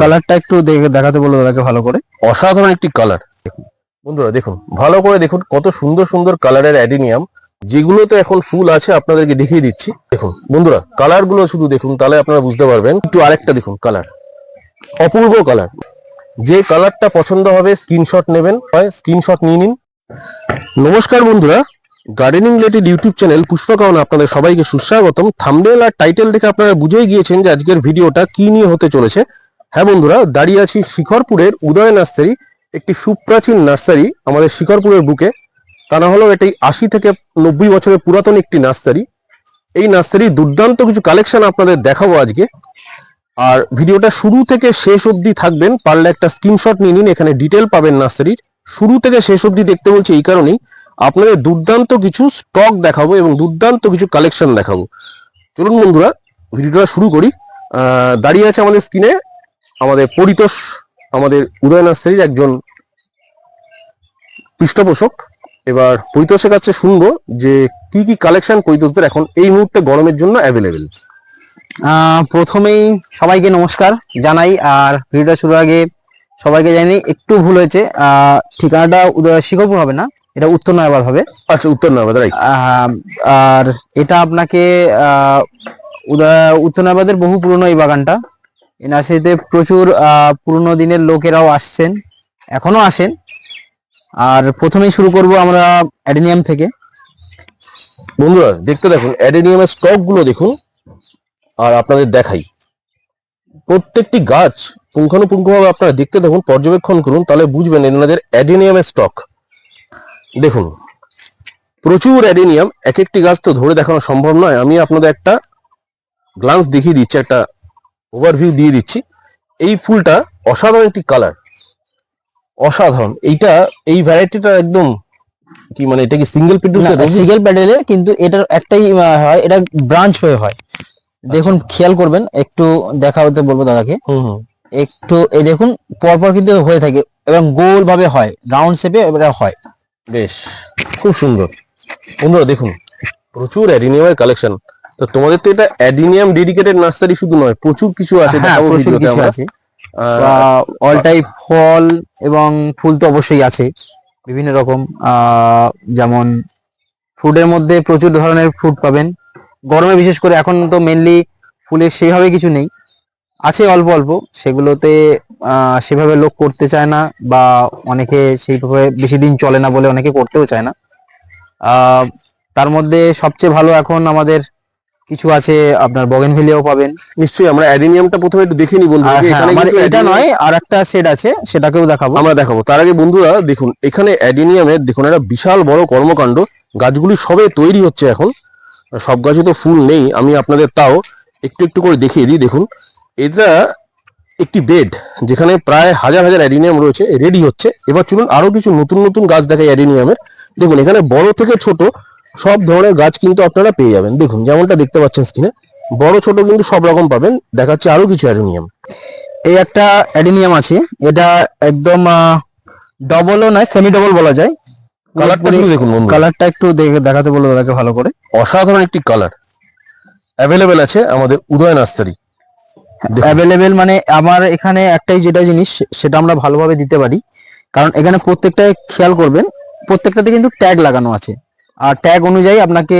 কালারটা একটু দেখে দেখাতে বলব দাদাকে ভালো করে। অসাধারণ একটি কালার। দেখুন। বন্ধুরা, দেখুন। ভালো করে দেখুন কত সুন্দর সুন্দর কালারের অ্যাডিনিয়াম, যেগুলোতে এখন ফুল আছে আপনাদেরকে দেখিয়ে দিচ্ছি। দেখুন, বন্ধুরা কালারগুলো শুধু দেখুন, তাহলে আপনারা বুঝতে পারবেন। একটু আরেকটা দেখুন কালার। অপূর্ব কালার। যে কালারটা পছন্দ হবে, স্ক্রিনশট নেবেন। হয়, স্ক্রিনশট নিয়ে নিন। নমস্কার, বন্ধুরা। গার্ডেনিং রিলেটেড ইউটিউব চ্যানেল পুষ্পকাওনা আপনাদের সবাইকে সুস্বাগতম। থাম্বনেল আর টাইটেল দেখে আপনারা বুঝেই গিয়েছেন যে আজকের ভিডিওটা কি নিয়ে হতে চলেছে। হ্যাঁ বন্ধুরা, দাঁড়িয়ে আছি শিখরপুরের উদয় নার্সারি, একটি সুপ্রাচীন নার্সারি আমাদের শিখরপুরের বুকে। তা না হলেও এটি আশি থেকে নব্বই বছরের পুরাতন একটি নার্সারি। এই নার্সারির দুর্দান্ত কিছু কালেকশন আপনাদের দেখাবো আজকে। আর ভিডিওটা শুরু থেকে শেষ অবধি থাকবেন, পারলে একটা স্ক্রিনশট নিয়ে নিন, এখানে ডিটেল পাবেন নার্সারির। শুরু থেকে শেষ অবধি দেখতে বলছি এই কারণেই আপনাদের দুর্দান্ত কিছু স্টক দেখাবো এবং দুর্দান্ত কিছু কালেকশন দেখাবো। চলুন বন্ধুরা, ভিডিওটা শুরু করি। দাঁড়িয়ে আছে আমাদের স্ক্রিনে আমাদের পরিতোষ আমাদের উদয় নার্সারির একজন পৃষ্ঠপোষক। এবার পরিতোষের কাছে শুনব যে কি কি কালেকশন পরিতোষদের এখন এই মুহূর্তে গরমের জন্য অ্যাভেলেবেল প্রথমেই সবাইকে নমস্কার জানাই আর ভিডিওটা শুরুর আগে সবাইকে জানি একটু ভুল হয়েছে। ঠিকানাটা উদয় শিখরপুর হবে না? এটা উত্তর নয়াবাদ হবে। আচ্ছা উত্তর নাবাদ রাইট আর এটা আপনাকে উত্তর নয়াবাদের বহু পুরনো এই বাগানটা। এই নার্সারিতে প্রচুর পুরনো দিনের লোকেরাও আসছেন, এখনও আসেন। আর প্রথমেই শুরু করব আমরা অ্যাডেনিয়াম থেকে। বন্ধুরা, দেখতে দেখুন, অ্যাডেনিয়ামের স্টকগুলো দেখুন, আর আপনাদের দেখাই। প্রত্যেকটি গাছ পুঙ্খানুপুঙ্খভাবে আপনারা দেখতে দেখুন, পর্যবেক্ষণ করুন, তাহলে বুঝবেন এনাদের অ্যাডেনিয়ামের স্টক। দেখুন, প্রচুর অ্যাডেনিয়াম এক একটি গাছ তো ধরে দেখানো সম্ভব নয়। আমি আপনাদের একটা গ্লান্স দেখিয়ে দিচ্ছি, একটা ওভারভিউ দিয়ে দিচ্ছি। এই ফুলটা অসাধারণ একটি কালার অসাধারণ। এইটা এই ভ্যারাইটিটা একদম কি মানে এটা কি সিঙ্গেল পিটুস সিঙ্গেল প্যাডেলের কিন্তু এটার একটাই হয় এটা ব্রাঞ্চ হয়ে হয়। দেখুন খেয়াল করবেন একটু দেখা হতে বলব দাদাকে। একটু এই দেখুন পরপর কিন্তু হয়ে থাকে এবং গোল ভাবে হয় রাউন্ড শেপে এটা হয়। বেশ খুব সুন্দর। বন্ধুরা দেখুন প্রচুর অ্যাডিনিয়ামের কালেকশন তো তোমাদের তো এটা অ্যাডিনিয়াম ডেডিকেটেড নার্সারি শুধু নয় প্রচুর কিছু আছে হ্যাঁ প্রচুর কিছু আছে। অল টাইপ ফল এবং ফুল তো অবশ্যই আছে বিভিন্ন রকম যেমন ফুডের মধ্যে প্রচুর ধরনের ফুড পাবেন। গরমে বিশেষ করে এখন তো মেনলি ফুলের সেভাবে কিছু নেই আছে অল্প অল্প সেগুলোতে আহ, সেভাবে লোক করতে চায় না বা অনেকে সেইভাবে বেশি দিন চলে না বলে অনেকে করতেও চায় না। আহ, তার মধ্যে সবচেয়ে ভালো এখন আমাদের কিছু আছে আপনার বগেন বগেনভিলিয়াও পাবেন। নিশ্চয়ই আমরা অ্যাডিনিয়ামটা প্রথমে একটু দেখে নিই বন্ধু আর হ্যাঁ, আমার কিন্তু এটা নয় আর একটা সেট আছে সেটাকেও দেখাবো। আমরা দেখাবো। তার আগে বন্ধুরা দেখুন এখানে অ্যাডিনিয়ামের দেখুন একটা বিশাল বড় কর্মকাণ্ড। গাছগুলি সবে তৈরি হচ্ছে এখন। সব গাছে তো ফুল নেই আমি আপনাদের তাও একটু একটু করে দেখিয়ে দিই দেখুন। এটা একটি বেড যেখানে প্রায় হাজার হাজার অ্যাডিনিয়াম রয়েছে রেডি হচ্ছে। এবার চলুন আরও কিছু নতুন নতুন গাছ দেখাই অ্যাডিনিয়ামের। দেখুন এখানে বড় থেকে ছোট সব ধরনের গাছ কিন্তু আপনারা পেয়ে যাবেন। দেখুন যেমনটা দেখতে পাচ্ছেন স্ক্রিনে বড় ছোট কিন্তু সব রকম পাবেন। দেখাচ্ছে আরও কিছু অ্যাডিনিয়াম এই একটা অ্যাডিনিয়াম আছে। এটা একদম ডবলও নয় সেমি ডবল বলা যায়। কালারটা শুধু দেখুন কালারটা একটু দেখে দেখাতে বলব দাদাকে ভালো করে। অসাধারণ একটি কালার অ্যাভেলেবেল আছে আমাদের উদয় নার্সারি। অ্যাভেলেবেল মানে আমার এখানে একটাই যেটা জিনিস সেটা আমরা ভালোভাবে দিতে পারি। কারণ এখানে প্রত্যেকটায় খেয়াল করবেন প্রত্যেকটাতে কিন্তু ট্যাগ লাগানো আছে। আর ট্যাগ অনুযায়ী আপনাকে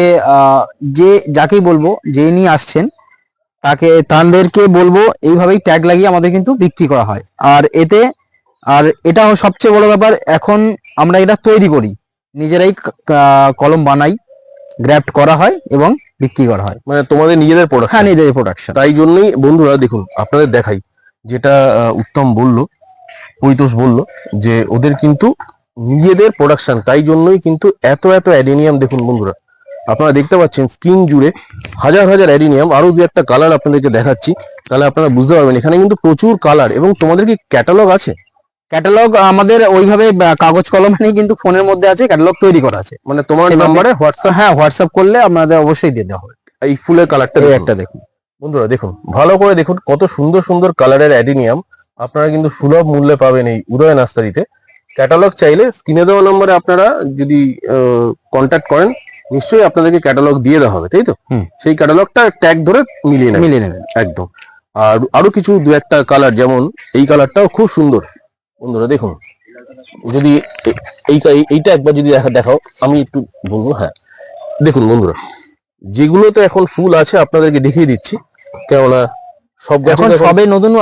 যে যাকেই বলব যে নিয়ে আসছেন তাকে তাদেরকে বলব এইভাবেই ট্যাগ লাগিয়ে আমাদের কিন্তু বিক্রি করা হয়। আর এতে আর এটা সবচেয়ে বড় ব্যাপার এখন আমরা এটা তৈরি করি। নিজেরাই কলম বানাই গ্র্যাফট করা হয় এবং বিক্রি করা হয়। মানে তোমাদের নিজেদের প্রোডাক্ট হ্যাঁ নিজেদের প্রোডাকশন তাই জন্যই বন্ধুরা দেখুন আপনাদের দেখাই যেটা উত্তম বলল পরিতোষ বলল যে ওদের কিন্তু নিজেদের প্রোডাকশন তাই জন্যই কিন্তু এত এত অ্যাডিনিয়াম দেখুন বন্ধুরা। আপনারা দেখতে পাচ্ছেন স্কিন জুড়ে হাজার হাজার অ্যাডিনিয়াম। আরও দু একটা কালার আপনাদেরকে দেখাচ্ছি তাহলে আপনারা বুঝতে পারবেন। এখানে কিন্তু প্রচুর কালার এবং তোমাদের কি ক্যাটালগ আছে? ক্যাটালগ আমাদের ওইভাবে কাগজ কলম নেই কিন্তু ফোনের মধ্যে আছে ক্যাটালগ তৈরি করা আছে। মানে তোমার নাম্বারে হোয়াটসঅ্যাপ হ্যাঁ হোয়াটসঅ্যাপ করলে আপনাদের অবশ্যই দিয়ে দেওয়া হবে। এই ফুলের কালারটা একটা দেখুন। বন্ধুরা দেখুন ভালো করে দেখুন কত সুন্দর সুন্দর কালারের অ্যাডিনিয়াম। আপনারা কিন্তু সুলভ মূল্যে পাবেন এই উদয় নার্সারিতে। ক্যাটালগ চাইলে স্ক্রিনে দেওয়া নম্বরে আপনারা যদি কন্ট্যাক্ট করেন নিশ্চয়ই আপনাদেরকে ক্যাটালগ দিয়ে দেওয়া হবে তাই তো? সেই ক্যাটালগটা ট্যাগ ধরে মিলিয়ে নেবেন। মিলিয়ে নেবেন। একদম। আর আরও কিছু দু একটা কালার যেমন এই কালারটাও খুব সুন্দর। বন্ধুরা দেখুন যদি এই এই- এইটা একবার যদি দেখা- দেখাও আমি একটু বলব হ্যাঁ। দেখুন বন্ধুরা যেগুলোতে এখন ফুল আছে আপনাদেরকে দেখিয়ে দিচ্ছি। কেননা সব এখন- সবে নতুন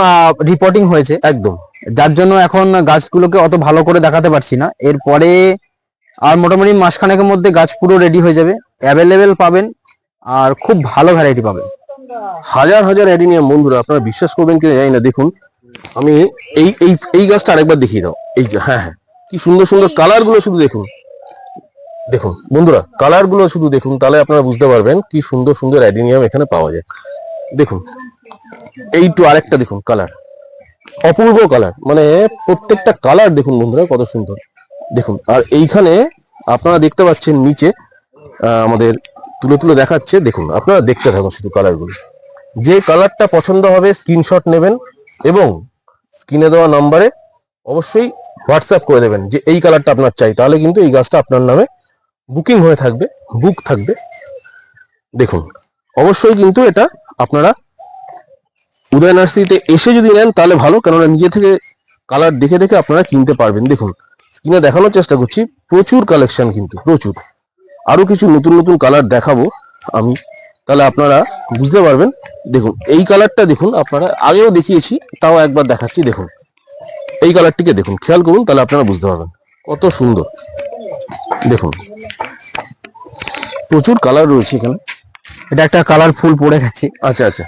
রিপোর্টিং হয়েছে। একদম। যার জন্য এখন গাছগুলোকে অত ভালো করে দেখাতে পারছি না। এরপরে আর মোটামুটি মাসখানেকের মধ্যে গাছ পুরো রেডি হয়ে যাবে। অ্যাভেলেবেল পাবেন আর খুব ভালো ভ্যারাইটি পাবেন। হাজার হাজার অ্যাডিনিয়াম বন্ধুরা আপনারা বিশ্বাস করবেন কিনা জানি না। দেখুন, আমি এই এই এই গাছটা আরেকবার দেখিয়ে দাও। এই যে হ্যাঁ হ্যাঁ কি সুন্দর সুন্দর কালারগুলো শুধু দেখুন। দেখুন, বন্ধুরা কালারগুলো শুধু দেখুন, তাহলে আপনারা বুঝতে পারবেন কি সুন্দর সুন্দর অ্যাডিনিয়াম এখানে পাওয়া যায়। দেখুন, এই তো আরেকটা দেখুন কালার অপূর্ব কালার মানে প্রত্যেকটা কালার দেখুন বন্ধুরা কত সুন্দর। দেখুন, আর এইখানে আপনারা দেখতে পাচ্ছেন নিচে আমাদের তুলে তুলে দেখাচ্ছে, দেখুন, আপনারা দেখতে থাকুন শুধু কালারগুলো যে কালারটা পছন্দ হবে স্ক্রিনশট নেবেন এবং স্ক্রিনে দেওয়া নাম্বারে অবশ্যই হোয়াটসঅ্যাপ করে দেবেন যে এই কালারটা আপনার চাই, তাহলে কিন্তু এই গাছটা আপনার নামে বুকিং হয়ে থাকবে বুক থাকবে। দেখুন, অবশ্যই কিন্তু এটা আপনারা উদয় নার্সারিতে এসে যদি নেন তাহলে ভালো। কেননা নিজে থেকে কালার দেখে দেখে আপনারা কিনতে পারবেন। দেখুন স্ক্রিনে দেখানোর চেষ্টা করছি। প্রচুর কালেকশন কিন্তু প্রচুর। আরও কিছু নতুন নতুন কালার দেখাবো আমি। তাহলে আপনারা বুঝতে পারবেন। দেখুন এই কালারটা দেখুন আপনারা আগেও দেখিয়েছি তাও একবার দেখাচ্ছি। দেখুন এই কালারটিকে দেখুন। খেয়াল করুন তাহলে আপনারা বুঝতে পারবেন। কত সুন্দর। দেখুন প্রচুর কালার রয়েছে এখানে। এটা একটা কালার ফুল পড়ে গেছে। আচ্ছা আচ্ছা।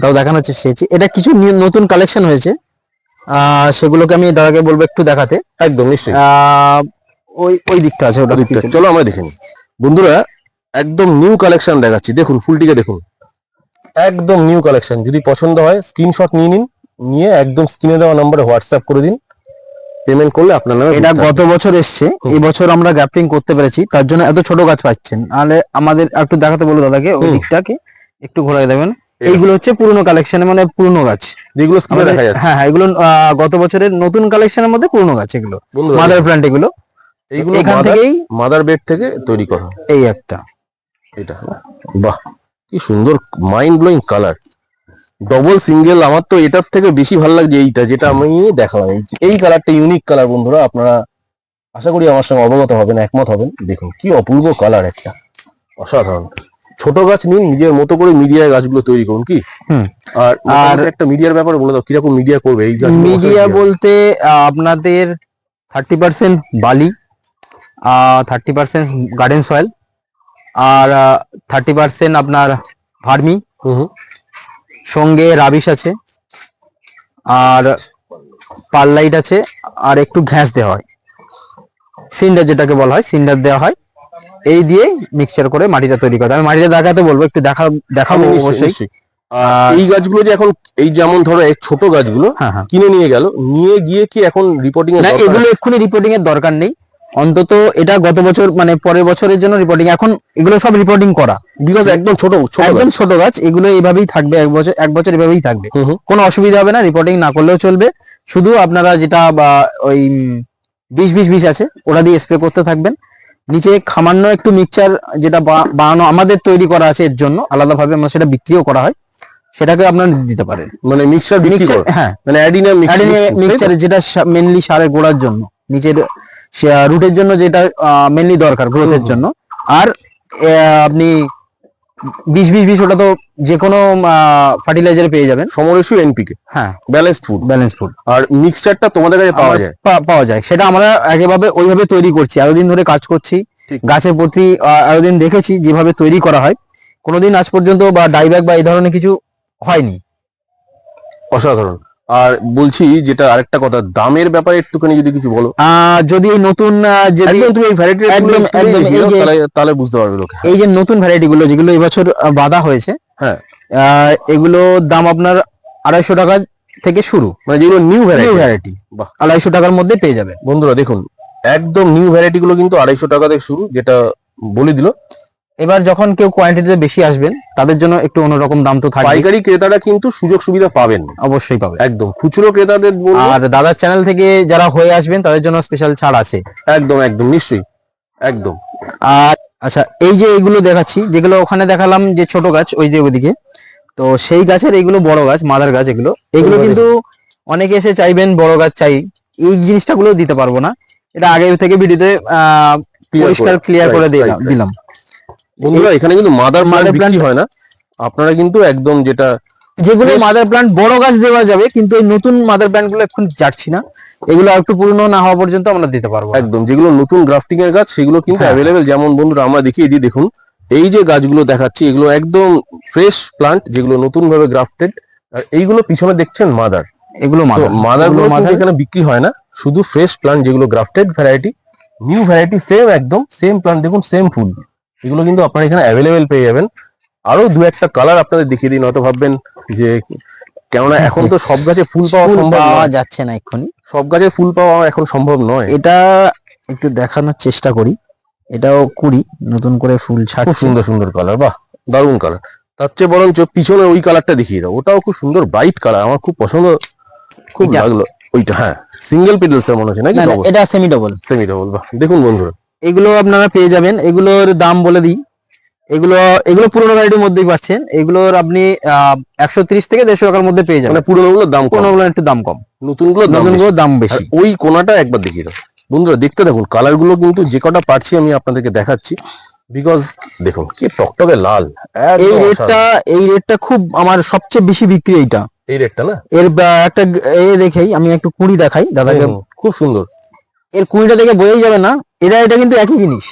তাও দেখানোর চেষ্টা করছি। এটা কিছু নতুন কালেকশন হয়েছে। সেগুলোকে আমি দাদাকে বলব একটু দেখাতে। একদম নিশ্চয়ই। ওই ওই দিকটা আছে ওটা। পিছনে। চলো আমরা দেখে বন্ধুরা একদম নিউ কালেকশন দেখাচ্ছি। দেখুন ফুলটিকে দেখুন। একদম নিউ কালেকশন যদি পছন্দ হয় স্ক্রিনশট নিয়ে নিন। নিয়ে একদম স্ক্রিনে দেওয়া নম্বরে হোয়াটসঅ্যাপ করে দিন। পেমেন্ট করলে আপনার নামে এটা গত বছর এসছে। এই বছর আমরা গ্যাপটিং করতে পেরেছি। তার জন্য এত ছোট গাছ পাচ্ছেন। নাহলে আমাদের একটু দেখাতে বলো দাদাকে ওই দিকটাকে। একটু ঘোরাই দেবেন। এইগুলো হচ্ছে পুরনো কালেকশন মানে পুরনো গাছ। যেগুলো দেখা যাচ্ছে। হ্যাঁ হ্যাঁ এগুলো গত বছরের নতুন কালেকশনের মধ্যে পুরনো গাছ এগুলো। মাদার প্ল্যান্ট এগুলো। এইগুলো এখান থেকেই মাদার বেড থেকে তৈরি করা। এই একটা। এটা। বাহ কি সুন্দর mind blowing colour double single আমার তো এটার থেকে বেশি ভালো লাগছে এইটা যেটা আমি দেখালাম। এই কালারটা ইউনিক কালার বন্ধুরা আপনারা আশা করি আমার সঙ্গে অবগত হবেন একমত হবেন। দেখুন কি অপূর্ব কালার একটা। অসাধারণ। ছোট গাছ নিন নিজের মতো করে মিডিয়ায় গাছগুলো তৈরি করুন কি? হুম। আর আর একটা মিডিয়ার ব্যাপারে বলে দাও কীরকম মিডিয়া করবে এই মিডিয়া বলতে আপনাদের থার্টি পার্সেন্ট বালি থার্টি পার্সেন্ট গার্ডেন সয়েল আর থার্টি পার্সেন্ট আপনার ভার্মি। সঙ্গে রাবিশ আছে আর পারলাইট আছে আর একটু ঘ্যাস দেওয়া হয়। সিন্ডার যেটাকে বলা হয় সিন্ডার দেওয়া হয়। এই দিয়ে মিক্সচার করে মাটিটা তৈরি করে আমি মাটিটা দেখাতে বলব একটু দেখা দেখাবো অবশ্যই। এই গাছগুলো যে এখন এই যেমন ধরো এই ছোট গাছগুলো হ্যাঁ হ্যাঁ। কিনে নিয়ে গেল নিয়ে গিয়ে কি এখন রিপোর্টিং না এগুলো এক্ষুনি রিপোর্টিং এর দরকার নেই। অন্তত এটা গত বছর মানে পরের বছরের জন্য রিপোর্টিং এখন এগুলো সব রিপোর্টিং করা। বিকজ একদম ছোট ছোট একদম ছোট গাছ এগুলো এভাবেই থাকবে এক বছর এক বছর এভাবেই থাকবে। কোনো অসুবিধা হবে না রিপোর্টিং না করলেও চলবে। শুধু আপনারা যেটা বা ওই বিষ বিষ বিষ আছে ওটা দিয়ে স্প্রে করতে থাকবেন। নিচে খামান্য একটু মিক্সচার যেটা বানানো আমাদের তৈরি করা আছে এর জন্য আলাদাভাবে আমরা সেটা বিক্রিও করা হয়। সেটাকে আপনারা দিতে পারেন। মানে মিক্সচার বিক্রি হ্যাঁ। মানে মিক্সচার যেটা মেনলি সারের গোড়ার জন্য নিচের রুটের জন্য যেটা মেনলি দরকার গ্রোথের জন্য। আর আপনি বিষ বিশ বিশ ওটা তো যে কোনো ফার্টিলাইজারে পেয়ে যাবেন। সমরেশু এনপিকে হ্যাঁ। ব্যালেন্স ফুড ব্যালেন্স ফুড আর মিক্সচারটা তোমাদের কাছে পাওয়া যায়? পাওয়া যায়। সেটা আমরা একেভাবে ওইভাবে তৈরি করছি। এতদিন ধরে কাজ করছি। গাছের প্রতি এতদিন দেখেছি যেভাবে তৈরি করা হয়। কোনোদিন আজ পর্যন্ত বা ডাইব্যাক বা এই ধরনের কিছু হয়নি। অসাধারণ। আর বলছি যেটা আরেকটা কথা দামের ব্যাপারে একটুখানি যদি কিছু বলো। যদি এই নতুন আহ, যদি একদম তুমি এই ভ্যারাইটি একদম, একদম, এই যে- তাহলে বুঝতে পারবে লোকে। এই যে নতুন ভ্যারাইটি গুলো যেগুলো এবছর বাঁধা হয়েছে হ্যাঁ। আহ, এগুলো দাম আপনার আড়াইশো টাকা থেকে শুরু। মানে যেগুলো নিউ ভ্যারাইটি ভ্যারাইটি। আড়াইশো টাকার মধ্যে পেয়ে যাবে বন্ধুরা দেখুন একদম নিউ ভ্যারাইটি গুলো কিন্তু আড়াইশো টাকা থেকে শুরু যেটা বলে দিল। এবার যখন কেউ কোয়ান্টিটিতে বেশি আসবেন তাদের জন্য একটু অন্যরকম দাম তো থাকবে। পাইকারি ক্রেতারা কিন্তু সুযোগ সুবিধা পাবেন। অবশ্যই পাবে একদম। খুচরো ক্রেতাদের আর দাদার চ্যানেল থেকে যারা হয়ে আসবেন তাদের জন্য স্পেশাল ছাড় আছে। একদম একদম নিশ্চয়ই। একদম। আর আচ্ছা এই যে এইগুলো দেখাচ্ছি যেগুলো ওখানে দেখালাম যে ছোট গাছ ওই যে ওইদিকে। তো সেই গাছের এইগুলো বড় গাছ মাদার গাছ এগুলো। এগুলো কিন্তু অনেকে এসে চাইবেন বড় গাছ চাই। এই জিনিসটা গুলো দিতে পারব না। এটা আগে থেকে ভিডিওতে পরিষ্কার ক্লিয়ার করে দিলাম। দিলাম বন্ধুরা এখানে কিন্তু মাদার Mother প্লান্ট বিক্রি হয় না। আপনারা কিন্তু একদম যেটা যেগুলো মাদার প্ল্যান্ট বড় গাছ দেওয়া যাবে কিন্তু এই নতুন মাদার প্ল্যান্টগুলো এখন যাচ্ছি না। এগুলো একটু পুরনো না হওয়া পর্যন্ত আমরা দিতে পারব একদম যেগুলো নতুন গ্রাফটিং এর গাছ সেগুলো কিন্তু। অ্যাভেলেবেল যেমন বন্ধুরা আমরা দেখিয়ে দিই দেখুন এই যে গাছগুলো দেখাচ্ছি এগুলো একদম ফ্রেশ প্লান্ট যেগুলো নতুন ভাবে গ্রাফটেড আর এইগুলো পিছনে দেখছেন মাদার এগুলো মাদার মাদারগুলো মাদার এখানে বিক্রি হয় না শুধু ফ্রেশ প্লান্ট যেগুলো grafted variety new variety same একদম সেম প্লান্ট দেখুন সেম ফুল। এগুলো কিন্তু আপনারা এখানে অ্যাভেলেবেল পেয়ে যাবেন। আরও দু একটা কালার আপনাদের দেখিয়ে দিন হয়তো ভাববেন যে কেননা এখন তো সব গাছে ফুল পাওয়া সম্ভব পাওয়া যাচ্ছে না এক্ষুনি। সব গাছে ফুল পাওয়া এখন সম্ভব নয়। এটা একটু দেখানোর চেষ্টা করি। এটাও কুড়ি নতুন করে ফুল খুব ছাড়ছে। সুন্দর সুন্দর কালার বাহ দারুণ কালার তার চেয়ে বরঞ্চ পিছনে ওই কালারটা দেখিয়ে দাও। ওটাও খুব সুন্দর ব্রাইট কালার আমার খুব পছন্দ খুব লাগল। ওইটা হ্যাঁ সিঙ্গেল পিডলস এর মনে হচ্ছে নাকি এটা সেমি ডবল সেমি ডবল বাহ দেখুন বন্ধুরা। এগুলো আপনারা পেয়ে যাবেন। এগুলোর দাম বলে দিই। এগুলো এগুলো পুরোনো ভ্যারাইটির মধ্যেই পাচ্ছেন। এগুলোর আপনি একশো ত্রিশ থেকে দেড়শো টাকার মধ্যে পেয়ে মানে যাবেন। পুরোনো গুলোর দাম কম। পুরোনো গুলো একটু দাম কম। নতুনগুলো দাম নতুন। গুলোর দাম বেশি। ওই কোনাটা একবার দেখিয়ে দাও বন্ধুরা দেখতে দেখুন কালারগুলো কিন্তু যে কটা পারছি আমি আপনাদেরকে দেখাচ্ছি। বিকজ দেখুন কি টকটকে লাল। এই রেটটা এই রেটটা খুব আমার সবচেয়ে বেশি বিক্রি এইটা। এই রেটটা না? এর একটা এ দেখেই আমি একটু কুড়ি দেখাই। দাদাকে খুব সুন্দর। এর কুড়িটা দেখে বোঝাই যাবে না। এরা এটা কিন্তু একই জিনিস।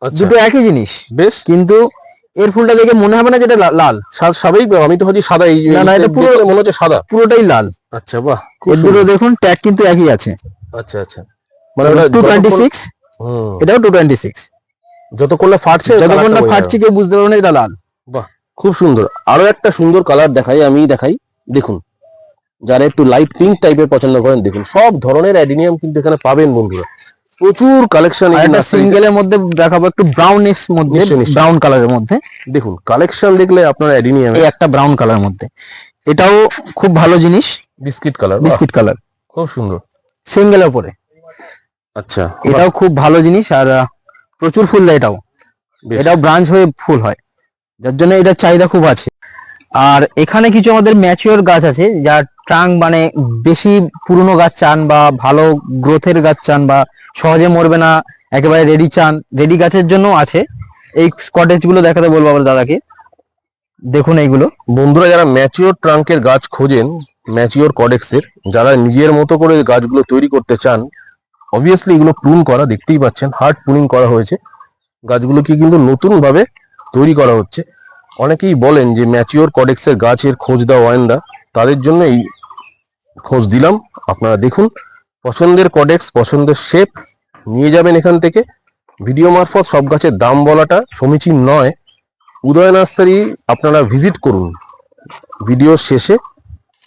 আচ্ছা। দুটো একই জিনিস। বেশ। কিন্তু এর ফুলটা দেখে মনে হবে না যেটা লাল। সা- স্বাভাবিক আমি তো ভাবছি সাদা এই না, এটা পুরো- মনে হচ্ছে সাদা। পুরোটাই লাল। আচ্ছা বাহ এর দুটো দেখুন ট্যাগ কিন্তু একই আছে। আচ্ছা আচ্ছা। মানে টু টোয়েন্টি যতক্ষণ- সিক্স হুম, এটাও টু টোয়েন্টি সিক্স যতক্ষণ না ফাটছে যতক্ষণ colourটা না ফাটছে। কেউ বুঝতে পারবে না এটা লাল। বাহ খুব সুন্দর। আরও একটা সুন্দর কালার দেখাই আমি দেখাই। দেখুন যারা একটু লাইট পিঙ্ক টাইপের পছন্দ করেন দেখুন সব ধরনের অ্যাডিনিয়াম কিন্তু এখানে পাবেন বন্ধুরা। প্রচুর কালেকশন একটা সিঙ্গেলের মধ্যে দেখাবো একটু ব্রাউনিশ মধ্যে। ব্রাউন কালারের মধ্যে। দেখুন কালেকশন দেখলে আপনার অ্যাডিনিয়াম একটা ব্রাউন কালার মধ্যে। এটাও খুব ভালো জিনিস। বিস্কিট কালার বিস্কিট কালার খুব সুন্দর। সিঙ্গেলের উপরে। আচ্ছা। এটাও খুব ভালো জিনিস আর প্রচুর ফুল দেয় এটাও। এটাও ব্রাঞ্চ হয়ে ফুল হয়। যার জন্য এটার চাহিদা খুব আছে। আর এখানে কিছু আমাদের ম্যাচিওর গাছ আছে যার ট্রাঙ্ক মানে বেশি পুরনো গাছ চান বা ভালো গ্রোথের গাছ চান বা সহজে মরবে না, একেবারে রেডি চান রেডি গাছের জন্য আছে। এই কটেজগুলো দেখাতে বলব আবার দাদাকে। দেখুন এইগুলো। বন্ধুরা, যারা ম্যাচিওর ট্রাঙ্কের গাছ খোঁজেন ম্যাচিওর কডেক্সের যারা নিজের মতো করে গাছগুলো তৈরি করতে চান অবভিয়াসলি এগুলো প্রুন করা দেখতেই পাচ্ছেন হার্ড প্রুনিং করা হয়েছে। গাছগুলোকে কিন্তু নতুন ভাবে তৈরি করা হচ্ছে। অনেকেই বলেন যে ম্যাচিওর কডেক্সের গাছের খোঁজ দাও ওয়াইনদা তাদের জন্য এই খোঁজ দিলাম। আপনারা দেখুন, পছন্দের কডেক্স পছন্দের শেপ নিয়ে যাবেন এখান থেকে। ভিডিও মারফত সব গাছের দাম বলাটা সমীচীন নয়। উদয় নার্সারি আপনারা ভিজিট করুন। ভিডিওর শেষে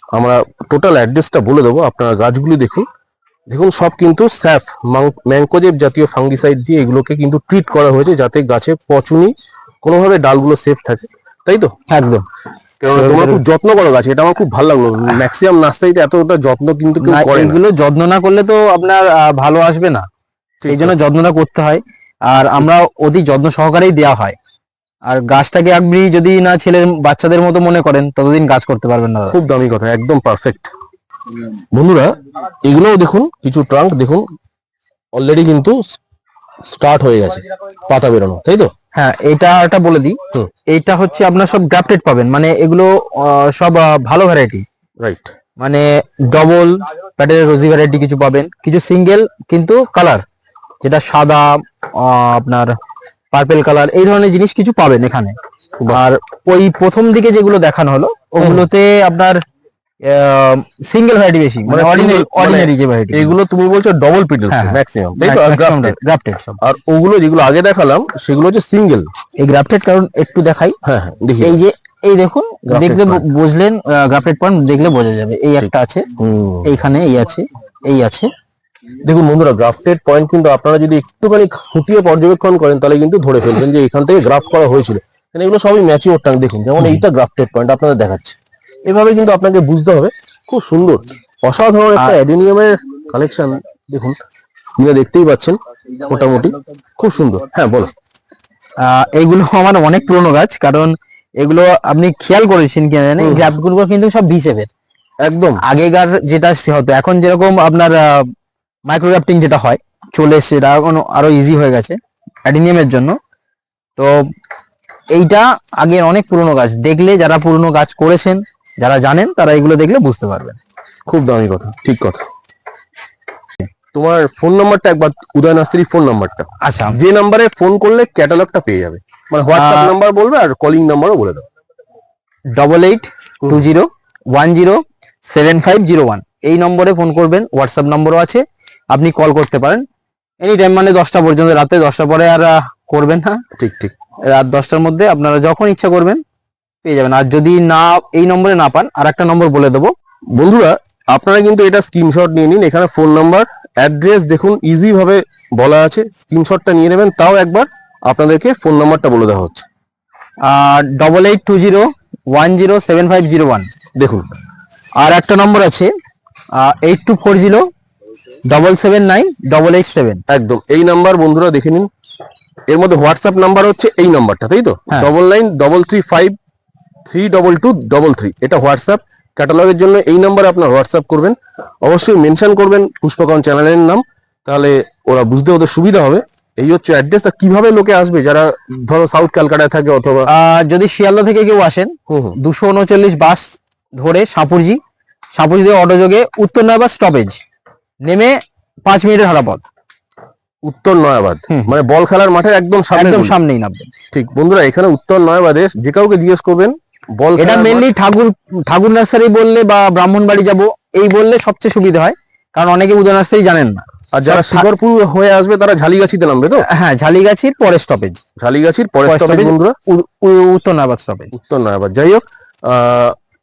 আমরা টোটাল অ্যাড্রেসটা বলে দেবো। আপনারা গাছগুলি দেখুন। দেখুন, সব কিন্তু স্যাফ ম্যাংকোজেব জাতীয় ফাঙ্গিসাইড দিয়ে এগুলোকে কিন্তু ট্রিট করা হয়েছে যাতে গাছে পচুনি কোনোভাবে ডালগুলো সেফ থাকে। তাই তো? একদম। কেননা তোমরা খুব যত্ন করো গাছ এটা আমার খুব ভালো লাগল। ম্যাক্সিমাম নার্সারিতে এতটা যত্ন কিন্তু কেউ করে না। এইগুলো যত্ন না করলে তো আপনার ভালো আসবে না। সেই জন্য যত্নটা করতে হয়। আর আমরা অতি যত্ন সহকারেই দেওয়া হয়। আর গাছটাকে আপনি যদি না ছেলের বাচ্চাদের মতো মনে করেন ততদিন গাছ করতে পারবেন না। খুব দামি কথা একদম পারফেক্ট বন্ধুরা এগুলোও দেখুন কিছু ট্রাঙ্ক দেখুন। অলরেডি কিন্তু স্টার্ট হয়ে গেছে পাতা বেরোনো তাই তো? হ্যাঁ এটা একটা বলে দিই। এইটা হচ্ছে আপনার সব গ্রাফটেড পাবেন। মানে এগুলো সব ভালো ভ্যারাইটি রাইট মানে ডবল প্যাটের রোজি ভ্যারাইটি কিছু পাবেন। কিছু সিঙ্গেল কিন্তু কালার যেটা সাদা আপনার পার্পেল কালার এই ধরনের জিনিস কিছু পাবেন এখানে। আর ওই প্রথম দিকে যেগুলো দেখানো হলো ওগুলোতে আপনার সিঙ্গেল ভ্যারাইটি বেশি মানে মানে অর্ডিনারি মানে অর্ডিনারি যে ভ্যারাইটি এগুলো তুমি বলছো ডবল পিডল হ্যাঁ। ম্যাক্সিমাম তাই তো? গ্রাফটেড সব। আর ওগুলো যেগুলো আগে দেখালাম সেগুলো হচ্ছে সিঙ্গেল এই গ্রাফটেড কারণ একটু দেখাই। হ্যাঁ হ্যাঁ দেখি। এই যে এই দেখুন দেখলে বুঝলেন গ্রাফটেড পয়েন্ট দেখলে বোঝা যাবে। এই একটা আছে এইখানে এই আছে এই আছে। দেখুন বন্ধুরা গ্রাফটেড পয়েন্ট কিন্তু আপনারা যদি একটুখানি খুঁটিয়ে পর্যবেক্ষণ করেন তাহলে কিন্তু ধরে ফেলবেন যে এখান থেকে গ্রাফ করা হয়েছিল। এগুলো সবই ম্যাচিওর টাঙ্ক দেখুন। যেমন এইটা গ্রাফটেড পয়েন্ট আপনাদের দেখাচ্ছে। এভাবে কিন্তু আপনাকে বুঝতে হবে। খুব সুন্দর। অসাধারণ একটা অ্যাডেনিয়ামের কালেকশন দেখুন স্ক্রিনে দেখতেই পাচ্ছেন মোটামুটি। খুব সুন্দর। হ্যাঁ বলো। আহ, এইগুলো আমার অনেক পুরনো গাছ কারণ এগুলো আপনি খেয়াল করেছেন কিনা জানি হুম। গ্রাফটগুলো কিন্তু সব শেপের একদম। আগেকার যেটা হতো এখন যেরকম আপনার মাইক্রোগ্রাফটিং যেটা হয় চলে এসছে এটা এখন আরও ইজি হয়ে গেছে অ্যাডিনিয়ামের জন্য। তো এইটা আগের অনেক পুরনো গাছ। দেখলে যারা পুরনো গাছ করেছেন যারা জানেন তারা এগুলো দেখলে বুঝতে পারবেন। খুব দামি কথা ঠিক কথা। তোমার ফোন নাম্বারটা একবার উদয় নাস্তির ফোন নাম্বারটা আচ্ছা। যে নাম্বারে ফোন করলে ক্যাটালগটা পেয়ে যাবে। মানে হোয়াটসঅ্যাপ নাম্বার বলবে আর কলিং নাম্বারও বলে দাও double eight two zero one zero seven five zero one এই নম্বরে ফোন করবেন হোয়াটসঅ্যাপ নম্বরও আছে আপনি কল করতে পারেন। এনি টাইম মানে দশটা পর্যন্ত রাতে দশটা পরে আর করবেন না। ঠিক ঠিক। রাত দশটার মধ্যে আপনারা যখন ইচ্ছা করবেন পেয়ে যাবেন। আর যদি না এই নম্বরে না পান আর একটা নম্বর বলে দেবো। বন্ধুরা আপনারা কিন্তু এটা স্ক্রিনশট নিয়ে নিন। এখানে ফোন নাম্বার অ্যাড্রেস দেখুন ইজি ভাবে বলা আছে। স্ক্রিনশটটা নিয়ে নেবেন তাও একবার আপনাদেরকে ফোন নাম্বারটা বলে দেওয়া হচ্ছে। আর double eight two zero one zero seven five zero one দেখুন। আর একটা নম্বর আছে eight two four zero double seven nine double eight seven একদম এই নাম্বার বন্ধুরা দেখে নিন। এর মধ্যে হোয়াটসঅ্যাপ নাম্বার হচ্ছে এই নাম্বারটা তাই তো। Double nine double three five three double two double three এটা হোয়াটসঅ্যাপ। ক্যাটালগের জন্য এই নাম্বারে আপনার হোয়াটসঅ্যাপ করবেন। অবশ্যই মেনশন করবেন পুষ্পকন চ্যানেলের নাম। তাহলে ওরা বুঝতে ওদের সুবিধা হবে। এই হচ্ছে অ্যাড্রেস কীভাবে লোকে আসবে? যারা ধরো সাউথ ক্যালকাটায় থাকে অথবা যদি শিয়ালদা থেকে কেউ আসেন দুশো উনচল্লিশ বাস ধরে সাপুরজি। সাপুরজি থেকে অটো যোগে উত্তর নয়াবাদ স্টপেজ নেমে পাঁচ মিনিটের হারা পথ উত্তর নয়াবাদ। মানে বল খেলার মাঠের একদম সামনে একদম সামনেই নামবেন ঠিক। বন্ধুরা এখানে উত্তর নয়াবাদে যে কাউকে জিজ্ঞেস করবেন বল এটা মেনলি ঠাকুর ঠাকুর নার্সারি বললে বা ব্রাহ্মণ বাড়ি যাব এই বললে সবচেয়ে সুবিধা হয় কারণ অনেকে উদয় নার্সারি জানেন না। আর যারা শিকরপুর হয়ে আসবে তারা ঝালিগাছিতে নামবে তো? হ্যাঁ ঝালিগাছির পরের স্টপেজ ঝালিগাছির পরের পরের স্টপেজ বন্ধুরা? উত্তর নয়বার স্টপেজ উত্তর নয়াবাদ যাই হোক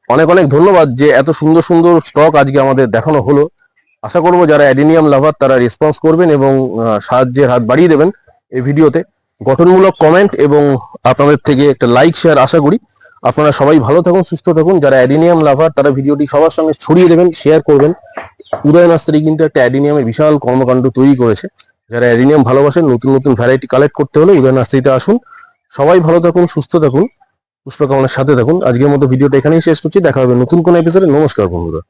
অনেক অনেক ধন্যবাদ যে এত সুন্দর সুন্দর স্টক আজকে আমাদের দেখানো হলো। আশা করব যারা অ্যাডিনিয়াম লাভার তারা রেসপন্স করবেন এবং সাহায্যের হাত বাড়িয়ে দেবেন এই ভিডিওতে। গঠনমূলক কমেন্ট এবং আপনাদের থেকে একটা লাইক শেয়ার আশা করি। আপনারা সবাই ভালো থাকুন, সুস্থ থাকুন। যারা অ্যাডিনিয়াম লাভার, তারা ভিডিওটি সবার সঙ্গে ছড়িয়ে দেবেন শেয়ার করবেন। উদয় নার্সারি কিন্তু একটা অ্যাডিনিয়ামের বিশাল কর্মকাণ্ড তৈরি করেছে। যারা অ্যাডিনিয়াম ভালোবাসেন, নতুন নতুন ভ্যারাইটি কালেক্ট করতে হলে উদয় নার্সারিতে আসুন। সবাই ভালো থাকুন, সুস্থ থাকুন। পুষ্পকামনের সাথে থাকুন। আজকের মতো ভিডিওটা এখানেই শেষ করছি। দেখা হবে নতুন কোনো এপিসোডে নমস্কার বন্ধুরা।